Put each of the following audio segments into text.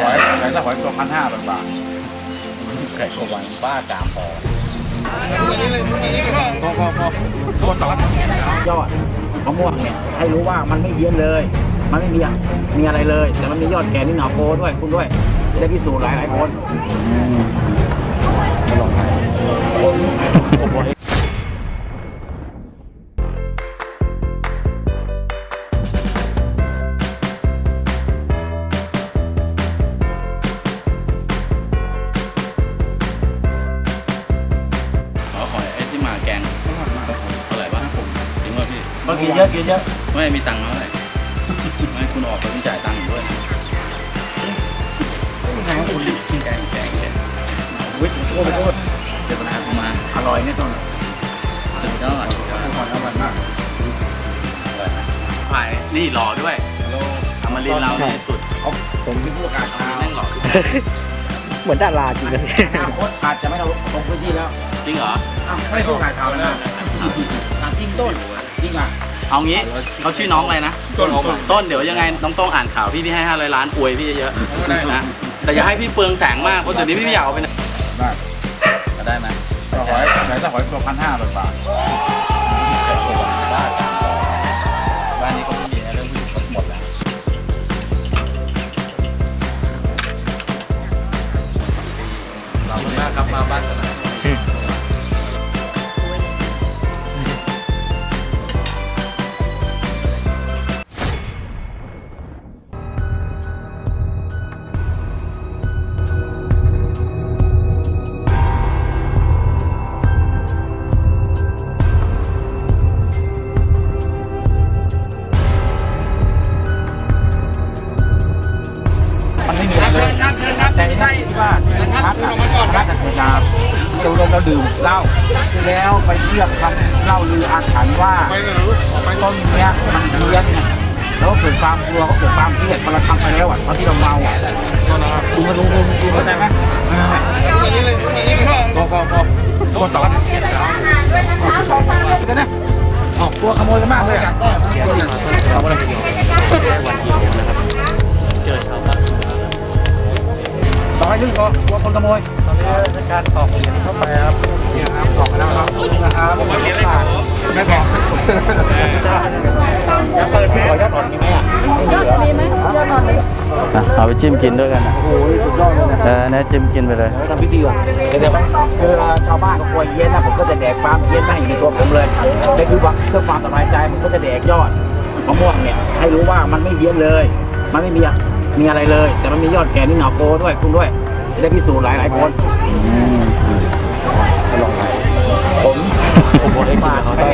หอยไก่ละหอยตัวพันห้าบาทไก่ขวัญบ้ากามพอพอพอพอตัวต่อยอดมะม่วงเนี่ยให้รู้ว่ามันไม่เพี้ยนเลย มันไม่มีมีอะไรเลย แต่มันมียอดแก่นี่หนาโพด้วยคุณด้วยจะได้พิสูจน์หลายหลายคน งป่ะพี่เมื่อกี้เยอะกินเยอะไม่มีตังค์เท่าไหร่ไม่คุณออกไปต้องจ่ายตังค์ด้วยแกงแกงแกงแกงวิทย์โทษโทษเดี๋ยวนะผมมาอร่อยแน่นอนสุดยอดสุดยอดหอยอร่อยมากถ่ายนี่หล่อด้วยอมรินทร์เราเนี่ยสุดผมที่พูดอาจอมรินทร์แม่งหล่อเหมือนดาราจริงเลยอนาคตอาจจะไม่เราลงพื้นที่แล้ว จริงเหรออ้าวไม่พูดขายข่าวแล้วถามจริงต้น จริงอะ เอางี้เขาชื่อน้องอะไรนะต้นต้นต้นเดี๋ยวยังไงน้องต้องอ่านข่าวพี่พี่ให้ห้าร้อยล้านอวยพี่เยอะๆนะแต่อย่าให้พี่เปลืองแสงมากเพราะเดี๋ยวนี้พี่ไม่อยากเอาไปไหนได้มาได้ไหมหอยไก่ละหอยตัวพันห้าบาทไก่ขวัญบ้ากามพอบ้านนี้เขาไม่มีนะเรื่องผู้หญิงเขาหมดแล้วขอบคุณมากครับมาบ้านกันนะมัน แต่ในที่ว่าพักพักกับเวลาเราเราดื่มเหล้าแล้วไปเชื่อคำเล่าลืออาถรรพ์ว่าต้นเนี้ยมันเพี้ยนไงแล้วเกิดความกลัวก็เกิดความเครียดพอเราทำไปแล้วอะตอนที่เราเมาอะคุณมาดูคุณคุณเข้าใจไหมพอพอพอตัวต่อกันนะตัวขโมยกันมากเลยอะเอาไม่ได้เลยวันเจอเขาบ้างต่อให้ลึ กก็กลัวคนขโมยตอนนี้ในการตอกเหรียญเข้าไปครับเนี่ยครับตอกไปแล้วครับนะครับผมเหรียญไม่ขาดไม่พอจะเปิดขอยอดอ่อนมีไหมอะไม่มีเหรอมีไหมยอดนอนไหมเอาไปจิ้มกินด้วยกันโอ้ยสุดยอดเลยนะเออนะจิ้มกินไปเลยทำพิธีก่อนเดี๋ยวๆคือชาวบ้านเขากลัวเย็นนะผมก็จะแดกความเย็นให้อยู่ในตัวผมเลยแต่คือว่าเพื่อความสบายใจผมก็จะแดกยอดมะม่วงเนี่ยให้รู้ว่ามันไม่เพี้ยนเลย มันไม่มีมีอะไรเลย แต่มันมียอดแก่นี่หนาโกด้วยคุณด้วย ได้พิสูจน์หลายหลายคนผมผมบอกเลยว่าเขาแต่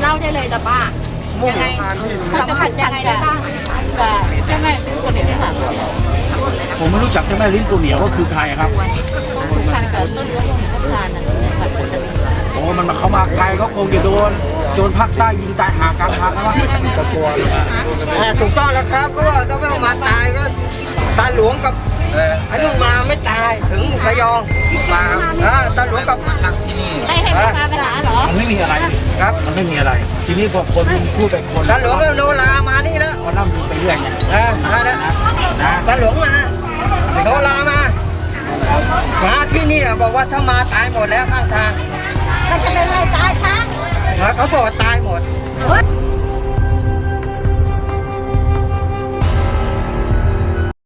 เล่าได้เลยจ้ะป้ายังไงสัมผัสยังไงได้บ้างเจ้าแม่เป็นคนเดียวที่ผมไม่รู้จักเจ้าแม่ลิ้นกูเหนียวก็คือใครครับทานกับต้นโอ้มันมาเขามาไกลเขาคงจะโดนโจรภาคใต้ยิงตายหากลางทางแล้วอ่าถูกต้องแล้วครับก็ว่าถ้าไม่มาตายก็ตาหลวงกับ ไอ้นุ่งมาไม่ตายถึงระยองมาอ่าตาหลวงกับให้ให้พาไปหาเหรอมันไม่มีอะไรครับมันไม่มีอะไร ทีนี้พอคนพูดไปคนตาหลวงก็โนรามานี่แล้วก็นั่งดูไปเรื่อยไงอ่ามาแล้วนะตาหลวงมาโนรามามาที่นี่อะบอกว่าถ้ามาตายหมดแล้วข้างทางมันจะเป็นอะไรตายคะอ่าเขาบอกว่าตายหมดเฮ้ย